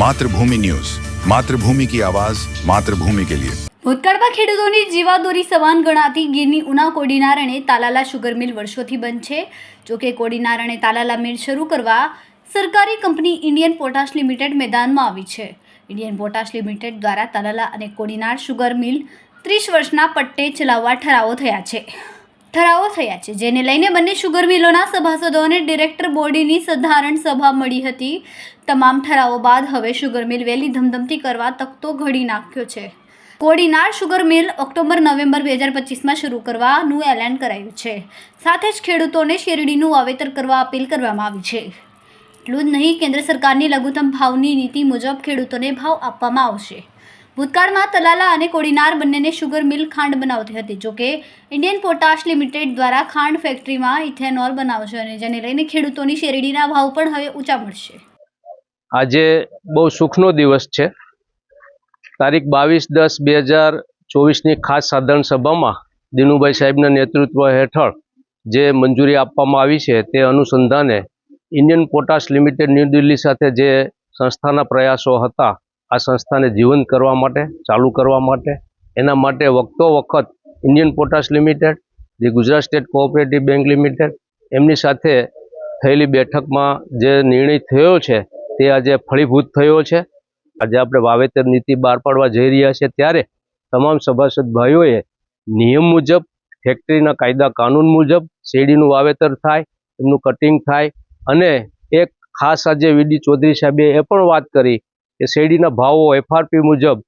Mathrubhumi news. Mathrubhumi કી આવાજ, માતૃભૂમિ કે લિયે. ભૂતકાળમાં ખેડૂતોની જીવાદોરી સમાન ગણાતી ગીરની ઉના કોડીનારણે તાલાલા સુગર મિલ વર્ષોથી બંધ છે. જોકે કોડીના રણે તાલાલા મિલ શરૂ કરવા સરકારી કંપની ઇન્ડિયન પોટાશ લિમિટેડ મેદાનમાં આવી છે. ઇન્ડિયન પોટાશ લિમિટેડ દ્વારા તાલાલા અને કોડીનાર શુગર મિલ ત્રીસ વર્ષના પટ્ટે ચલાવવા ઠરાવો થયા છે. ઠરાવો થયા છે, જેને લઈને બંને શુગર મિલોના સભાસદો અને ડિરેક્ટર બોર્ડની સાધારણ સભા મળી હતી. તમામ ઠરાવો બાદ હવે શુગર મિલ વહેલી ધમધમતી કરવા તકતો ઘડી નાખ્યો છે. Kodinar sugar mill October, November બે હજાર પચીસમાં શરૂ કરવાનું એલાન કરાયું છે. સાથે જ ખેડૂતોને શેરડીનું વાવેતર કરવા અપીલ કરવામાં આવી છે. એટલું જ નહીં, કેન્દ્ર સરકારની લઘુત્તમ ભાવની નીતિ મુજબ ખેડૂતોને ભાવ આપવામાં આવશે. ભૂતકાળમાં તલાલા અને કોડીનાર બંનેને શુગર મિલ ખાંડ બનાવતી હતી જોકે ઇન્ડિયન પોટાશ લિમિટેડ દ્વારા ખાંડ ફેક્ટરીમાં ઇથેનોલ બનાવશે અને જેને લઈને ખેડૂતોની શેરડીના ભાવ પણ હવે ઊંચા મળશે. આજે બહુ સુખનો દિવસ છે. તારીખ બાવીસ દસ બે હજાર ચોવીસની ખાસ સાધારણ સભામાં દિનુભાઈ સાહેબના નેતૃત્વ હેઠળ જે મંજૂરી આપવામાં આવી છે તે અનુસંધાને Indian potash limited New Delhi સાથે જે સંસ્થાના પ્રયાસો હતા આ સંસ્થાને જીવંત કરવા માટે, ચાલુ કરવા માટે. એના માટે વખતો વખત ઇન્ડિયન પોટાશ લિમિટેડ જે Gujarat state cooperative bank limited, એમની સાથે થયેલી બેઠકમાં જે નિર્ણય થયો છે, તે આજે ફળીભૂત થયો છે. આજે આપણે વાવેતર નીતિ બહાર પાડવા જઈ રહ્યા છીએ ત્યારે તમામ સભાસદ ભાઈઓએ નિયમ મુજબ, ફેક્ટરીના કાયદા કાનૂન મુજબ શેરડીનું વાવેતર થાય, એમનું કટિંગ થાય અને એક ખાસ આજે વીડી ચૌધરી સાહેબે એ પણ વાત કરી કે શેરડીના ભાવો એફઆરપી મુજબ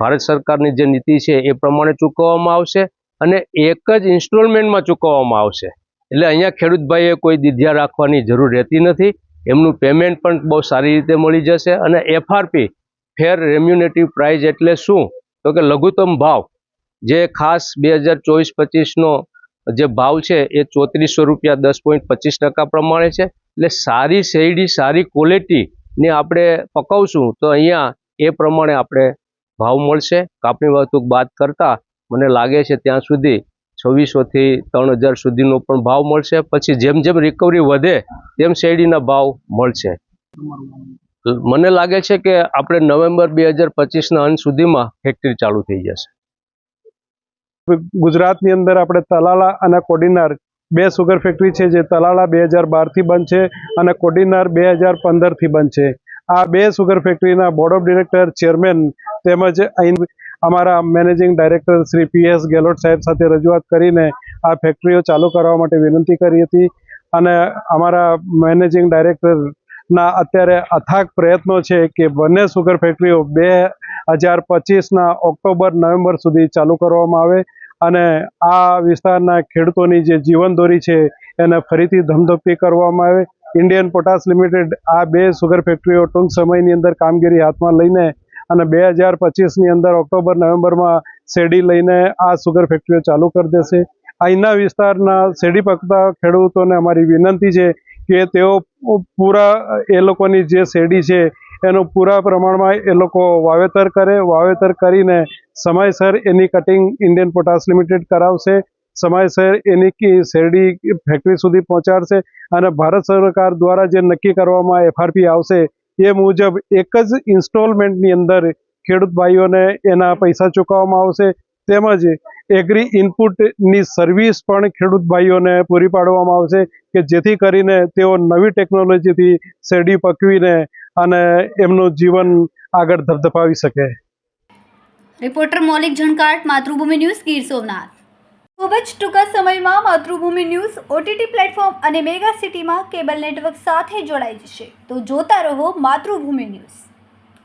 ભારત સરકારની જે નીતિ છે એ પ્રમાણે ચૂકવવામાં આવશે અને એક જ ઇન્સ્ટોલમેન્ટમાં ચૂકવવામાં આવશે. એટલે અહીંયા ખેડૂત ભાઈએ કોઈ દિધ્યા રાખવાની જરૂર રહેતી નથી. એમનું પેમેન્ટ પણ બહુ સારી રીતે મળી જશે અને એફઆરપી ફેર રેમ્યુનેટિવ પ્રાઇઝ એટલે શું? તો કે લઘુત્તમ ભાવ. જે ખાસ બે હજાર ચોવીસ પચીસનો જે ભાવ છે એ ચોત્રીસો રૂપિયા દસ પોઈન્ટ પચીસ ટકા પ્રમાણે છે. એટલે સારી શેરડી, સારી ક્વોલિટીને આપણે પકવશું તો અહીંયા એ પ્રમાણે આપણે ભાવ મળશે. કાપણી વાતુક બાદ કરતાં મને લાગે છે ત્યાં સુધી છવ્વીસોથી ત્રણ હજાર સુધીનો પણ ભાવ મળશે. પછી જેમ જેમ રિકવરી વધે તેમ શેરડીના ભાવ મળશે. મને લાગે છે કે આપણે નવેમ્બર બે હજાર પચીસના અંત સુધીમાં ફેક્ટરી ચાલુ થઈ જશે. ગુજરાતની અંદર આપણે તલાલા અને કોડીનાર બે સુગર ફેક્ટરી છે, જે તલાળા બે હજાર બારથી બંધ છે અને કોડીનાર બે હજાર પંદરથી બંધ છે. આ બે સુગર ફેક્ટરીના બોર્ડ ઓફ ડિરેક્ટર ચેરમેન તેમજ અહીં અમારા managing director Shri P S Gehlot સાહેબ સાથે રજૂઆત કરીને આ ફેક્ટરીઓ ચાલુ કરવા માટે વિનંતી કરી હતી અને અમારા મેનેજિંગ ડાયરેક્ટરના અત્યારે અથાગ પ્રયત્નો છે કે બંને સુગર ફેક્ટરીઓ બે હજાર પચીસના ઓક્ટોબર, નવેમ્બર સુધી ચાલુ કરવામાં આવે. અને આ વિસ્તારના ખેડૂતોની જે જીવનદોરી છે, એને ફરીથી ધમધપી કરવામાં આવે. ઇન્ડિયન પોટાશ લિમિટેડ આ બે સુગર ફેક્ટરીઓ ટૂંક સમયની અંદર કામગીરી હાથમાં લઈને અને બે હજાર પચીસની અંદર ઓક્ટોબર, નવેમ્બરમાં શેરડી લઈને આ સુગર ફેક્ટરીઓ ચાલુ કરી દેશે. અહીંના વિસ્તારના શેરડી પકતા ખેડૂતોને અમારી વિનંતી છે કે તેઓ પૂરા એ લોકોની જે શેરડી છે એનું પૂરા પ્રમાણમાં એ લોકો વાવેતર કરે, વાવેતર કરીને સમયસર એની કટિંગ ઇન્ડિયન પોટાશ લિમિટેડ કરાવશે. સમયસર એની કી શેરડી ફેક્ટરી સુધી પહોંચાડશે અને ભારત સરકાર દ્વારા જે નક્કી કરવામાં એફઆરપી આવશે એ મુજબ એક જ ઇન્સ્ટોલમેન્ટની અંદર ખેડૂત ભાઈઓને એના પૈસા ચૂકવવામાં આવશે. તેમજ એગ્રી ઇનપુટની સર્વિસ પણ ખેડૂત ભાઈઓને પૂરી પાડવામાં આવશે કે જેથી કરીને તેઓ નવી ટેકનોલોજીથી શેરડી પકવીને અને એમનું જીવન આગળ ધબધપાવી શકે. Reporter Maulik Jhankat Matrubhumi news, Gir Somnath. ખૂબ જ ટૂંકા સમયમાં માતૃભૂમિ ન્યૂઝ ઓટીટી પ્લેટફોર્મ અને મેગા સિટીમાં કેબલ નેટવર્ક સાથે જોડાઈ જશે. તો જોતા રહો માતૃભૂમિ ન્યૂઝ.